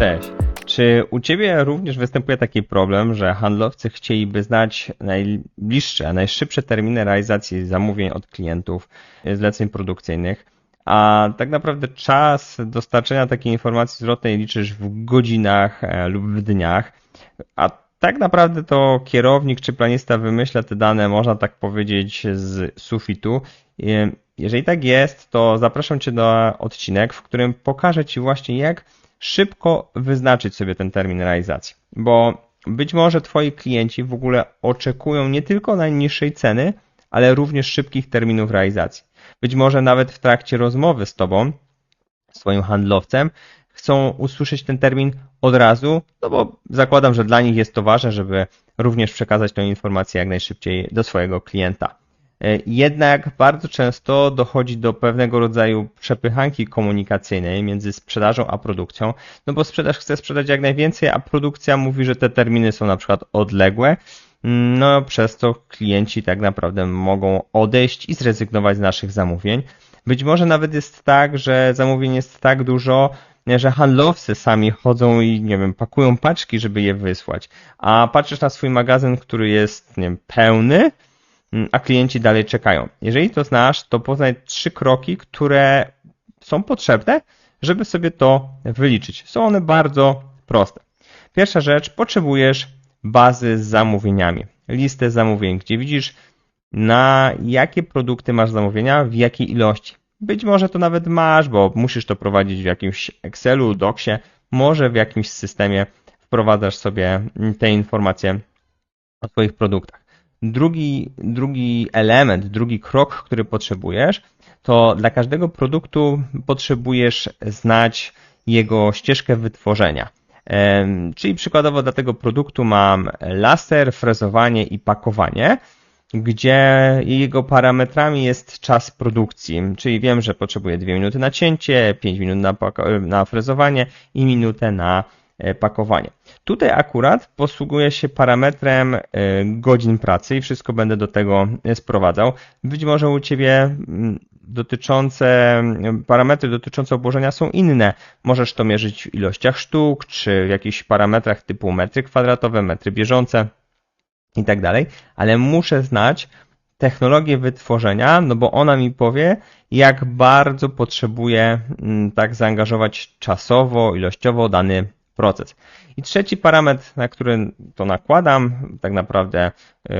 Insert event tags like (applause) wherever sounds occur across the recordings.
Cześć. Czy u Ciebie również występuje taki problem, że handlowcy chcieliby znać najbliższe, najszybsze terminy realizacji zamówień od klientów, e, zleceń produkcyjnych, a tak naprawdę czas dostarczenia takiej informacji zwrotnej liczysz w godzinach e, lub w dniach, a tak naprawdę to kierownik czy planista wymyśla te dane, można tak powiedzieć, z sufitu. E, Jeżeli tak jest, to zapraszam Cię na odcinek, w którym pokażę Ci właśnie jak szybko wyznaczyć sobie ten termin realizacji. Bo być może Twoi klienci w ogóle oczekują nie tylko najniższej ceny, ale również szybkich terminów realizacji. Być może nawet w trakcie rozmowy z Tobą, swoim handlowcem, chcą usłyszeć ten termin od razu, no bo zakładam, że dla nich jest to ważne, żeby również przekazać tę informację jak najszybciej do swojego klienta. E, Jednak bardzo często dochodzi do pewnego rodzaju przepychanki komunikacyjnej między sprzedażą a produkcją, no bo sprzedaż chce sprzedać jak najwięcej, a produkcja mówi, że te terminy są na przykład odległe, no przez to klienci tak naprawdę mogą odejść i zrezygnować z naszych zamówień. Być może nawet jest tak, że zamówień jest tak dużo, że handlowcy sami chodzą i nie wiem, pakują paczki, żeby je wysłać, a patrzysz na swój magazyn, który jest nie wiem, pełny, a klienci dalej czekają. Jeżeli to znasz, to poznaj trzy kroki, które są potrzebne, żeby sobie to wyliczyć. Są one bardzo proste. Pierwsza rzecz, potrzebujesz bazy z zamówieniami, listę zamówień, gdzie widzisz na jakie produkty masz zamówienia, w jakiej ilości. Być może to nawet masz, bo musisz to prowadzić w jakimś Excelu, Docsie, może w jakimś systemie wprowadzasz sobie te informacje o Twoich produktach. Drugi, drugi element, drugi krok, który potrzebujesz, to dla każdego produktu potrzebujesz znać jego ścieżkę wytworzenia. Czyli przykładowo dla tego produktu mam laser, frezowanie i pakowanie, gdzie jego parametrami jest czas produkcji. Czyli wiem, że potrzebuję 2 minuty na cięcie, 5 minut na, na frezowanie i minutę na pakowanie. Tutaj akurat posługuję się parametrem e, godzin pracy i wszystko będę do tego e, sprowadzał. Być może u Ciebie mm, dotyczące, mm, parametry dotyczące obłożenia są inne. Możesz to mierzyć w ilościach sztuk, czy w jakichś parametrach typu metry kwadratowe, metry bieżące i tak dalej, ale muszę znać technologię wytworzenia, no bo ona mi powie, jak bardzo potrzebuję mm, tak zaangażować czasowo, ilościowo dany proces. I trzeci parametr, na który to nakładam, tak naprawdę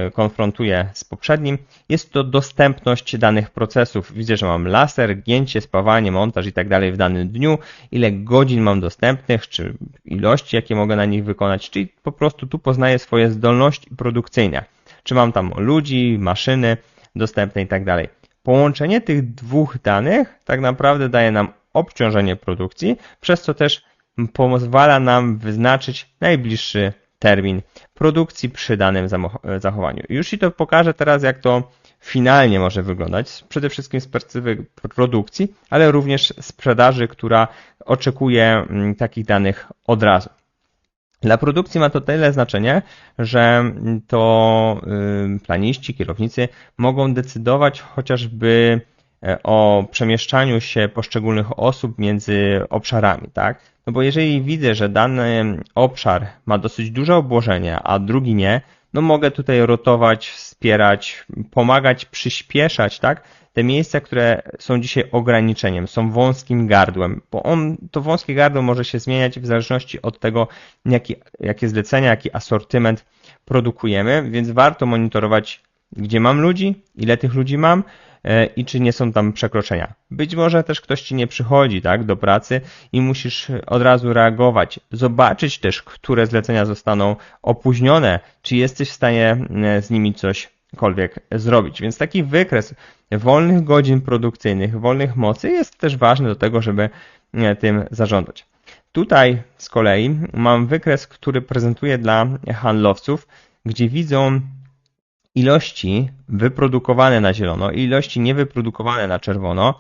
y, konfrontuję z poprzednim, jest to dostępność danych procesów. Widzę, że mam laser, gięcie, spawanie, montaż i tak dalej w danym dniu, ile godzin mam dostępnych, czy ilości, jakie mogę na nich wykonać, czyli po prostu tu poznaję swoje zdolności produkcyjne. Czy mam tam ludzi, maszyny dostępne i tak dalej. Połączenie tych dwóch danych tak naprawdę daje nam obciążenie produkcji, przez co też pozwala nam wyznaczyć najbliższy termin produkcji przy danym zamo- zachowaniu. Już Ci to pokażę teraz, jak to finalnie może wyglądać, przede wszystkim z perspektywy produkcji, ale również sprzedaży, która oczekuje mm, takich danych od razu. Dla produkcji ma to tyle znaczenie, że to y, planiści, kierownicy mogą decydować chociażby e, o przemieszczaniu się poszczególnych osób między obszarami, tak? No bo jeżeli widzę, że dany obszar ma dosyć duże obłożenie, a drugi nie, no mogę tutaj rotować, wspierać, pomagać, przyspieszać, tak? Te miejsca, które są dzisiaj ograniczeniem, są wąskim gardłem, bo on, to wąskie gardło może się zmieniać w zależności od tego, jaki, jakie zlecenia, jaki asortyment produkujemy, więc warto monitorować, gdzie mam ludzi, ile tych ludzi mam, e, i czy nie są tam przekroczenia. Być może też ktoś ci nie przychodzi tak, do pracy i musisz od razu reagować, zobaczyć też, które zlecenia zostaną opóźnione, czy jesteś w stanie e, z nimi cośkolwiek zrobić. Więc taki wykres wolnych godzin produkcyjnych, wolnych mocy jest też ważny do tego, żeby e, tym zarządzać. Tutaj z kolei mam wykres, który prezentuję dla handlowców, gdzie widzą ilości wyprodukowane na zielono i ilości niewyprodukowane na czerwono e,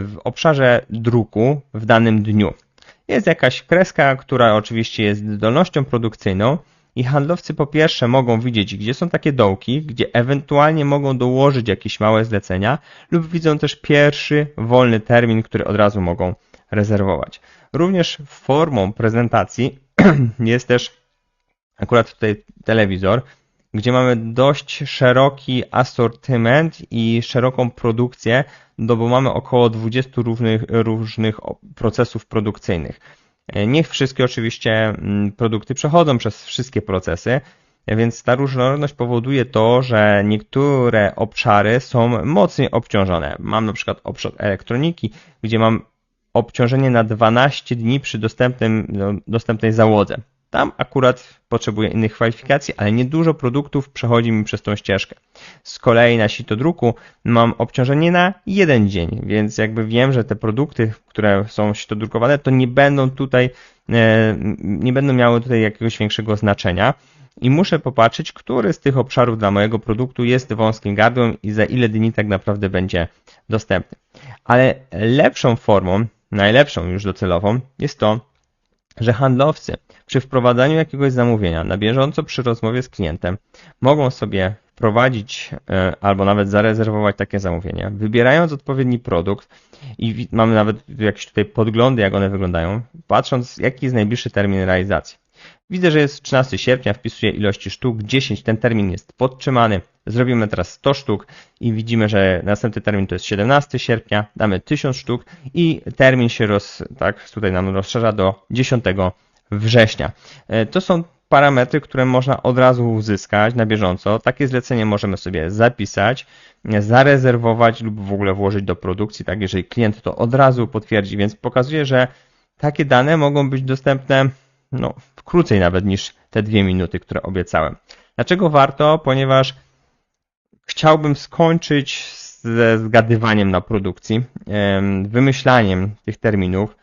w obszarze druku w danym dniu. Jest jakaś kreska, która oczywiście jest zdolnością produkcyjną i handlowcy po pierwsze mogą widzieć, gdzie są takie dołki, gdzie ewentualnie mogą dołożyć jakieś małe zlecenia lub widzą też pierwszy wolny termin, który od razu mogą rezerwować. Również formą prezentacji (clears throat) jest też akurat tutaj telewizor, gdzie mamy dość szeroki asortyment i szeroką produkcję, no bo mamy około 20 różnych, różnych procesów produkcyjnych. Niech wszystkie oczywiście mm, produkty przechodzą przez wszystkie procesy, więc ta różnorodność powoduje to, że niektóre obszary są mocniej obciążone. Mam na przykład obszar elektroniki, gdzie mam obciążenie na 12 dni przy dostępnym, no, dostępnej załodze. Tam akurat potrzebuję innych kwalifikacji, ale niedużo produktów przechodzi mi przez tą ścieżkę. Z kolei na sito druku mam obciążenie na jeden dzień, więc jakby wiem, że te produkty, które są sitodrukowane, to nie będą tutaj, e, nie będą miały tutaj jakiegoś większego znaczenia. I muszę popatrzeć, który z tych obszarów dla mojego produktu jest wąskim gardłem i za ile dni tak naprawdę będzie dostępny. Ale lepszą formą, najlepszą już docelową, jest to, że handlowcy przy wprowadzaniu jakiegoś zamówienia na bieżąco przy rozmowie z klientem mogą sobie wprowadzić e, albo nawet zarezerwować takie zamówienie, wybierając odpowiedni produkt i mamy nawet jakieś tutaj podglądy, jak one wyglądają, patrząc jaki jest najbliższy termin realizacji. Widzę, że jest 13 sierpnia, wpisuję ilości sztuk, 10, ten termin jest podtrzymany. Zrobimy teraz 100 sztuk i widzimy, że następny termin to jest 17 sierpnia, damy 1000 sztuk i termin się roz, tak, tutaj nam rozszerza do 10 września. E, To są parametry, które można od razu uzyskać na bieżąco. Takie zlecenie możemy sobie zapisać, e, zarezerwować lub w ogóle włożyć do produkcji, tak, jeżeli klient to od razu potwierdzi, więc pokazuje, że takie dane mogą być dostępne no, krócej nawet niż te dwie minuty, które obiecałem. Dlaczego warto? Ponieważ chciałbym skończyć ze zgadywaniem na produkcji, em, wymyślaniem tych terminów,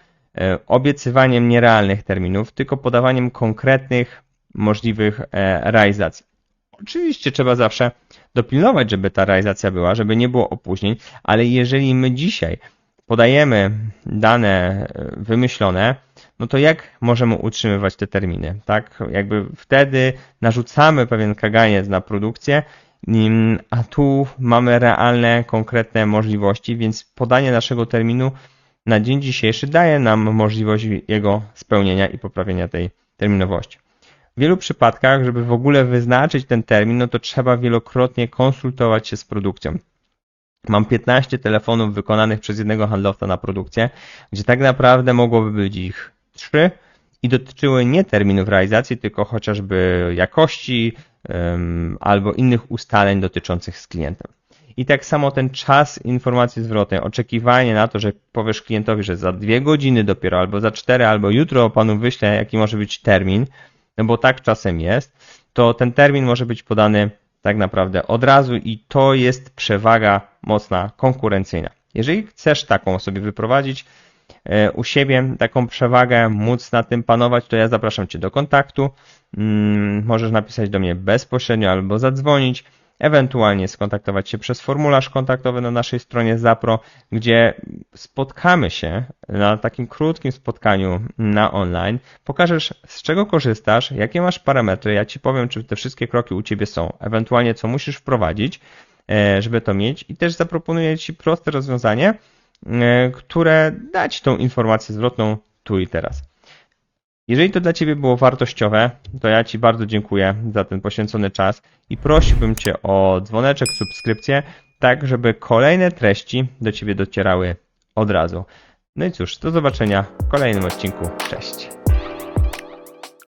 obiecywaniem nierealnych terminów, tylko podawaniem konkretnych, możliwych e, realizacji. Oczywiście trzeba zawsze dopilnować, żeby ta realizacja była, żeby nie było opóźnień, ale jeżeli my dzisiaj podajemy dane e, wymyślone, no to jak możemy utrzymywać te terminy, tak? Jakby wtedy narzucamy pewien kaganiec na produkcję, a tu mamy realne, konkretne możliwości, więc podanie naszego terminu na dzień dzisiejszy daje nam możliwość jego spełnienia i poprawienia tej terminowości. W wielu przypadkach, żeby w ogóle wyznaczyć ten termin, no to trzeba wielokrotnie konsultować się z produkcją. Mam 15 telefonów wykonanych przez jednego handlowca na produkcję, gdzie tak naprawdę mogłoby być ich 3 i dotyczyły nie terminów realizacji, tylko chociażby jakości albo innych ustaleń dotyczących z klientem. I tak samo ten czas informacji zwrotnej, oczekiwanie na to, że powiesz klientowi, że za dwie godziny dopiero, albo za cztery, albo jutro panu wyślę, jaki może być termin, no bo tak czasem jest, to ten termin może być podany tak naprawdę od razu i to jest przewaga mocna konkurencyjna. Jeżeli chcesz taką sobie wyprowadzić e, u siebie, taką przewagę, móc na tym panować, to ja zapraszam Cię do kontaktu. Mm, Możesz napisać do mnie bezpośrednio albo zadzwonić, ewentualnie skontaktować się przez formularz kontaktowy na naszej stronie Zapro, gdzie spotkamy się na takim krótkim spotkaniu na online. Pokażesz z czego korzystasz, jakie masz parametry, ja Ci powiem, czy te wszystkie kroki u Ciebie są, ewentualnie co musisz wprowadzić, e, żeby to mieć i też zaproponuję Ci proste rozwiązanie, e, które da Ci tą informację zwrotną tu i teraz. Jeżeli to dla Ciebie było wartościowe, to ja Ci bardzo dziękuję za ten poświęcony czas i prosiłbym Cię o dzwoneczek, subskrypcję, tak żeby kolejne treści do Ciebie docierały od razu. No i cóż, do zobaczenia w kolejnym odcinku. Cześć.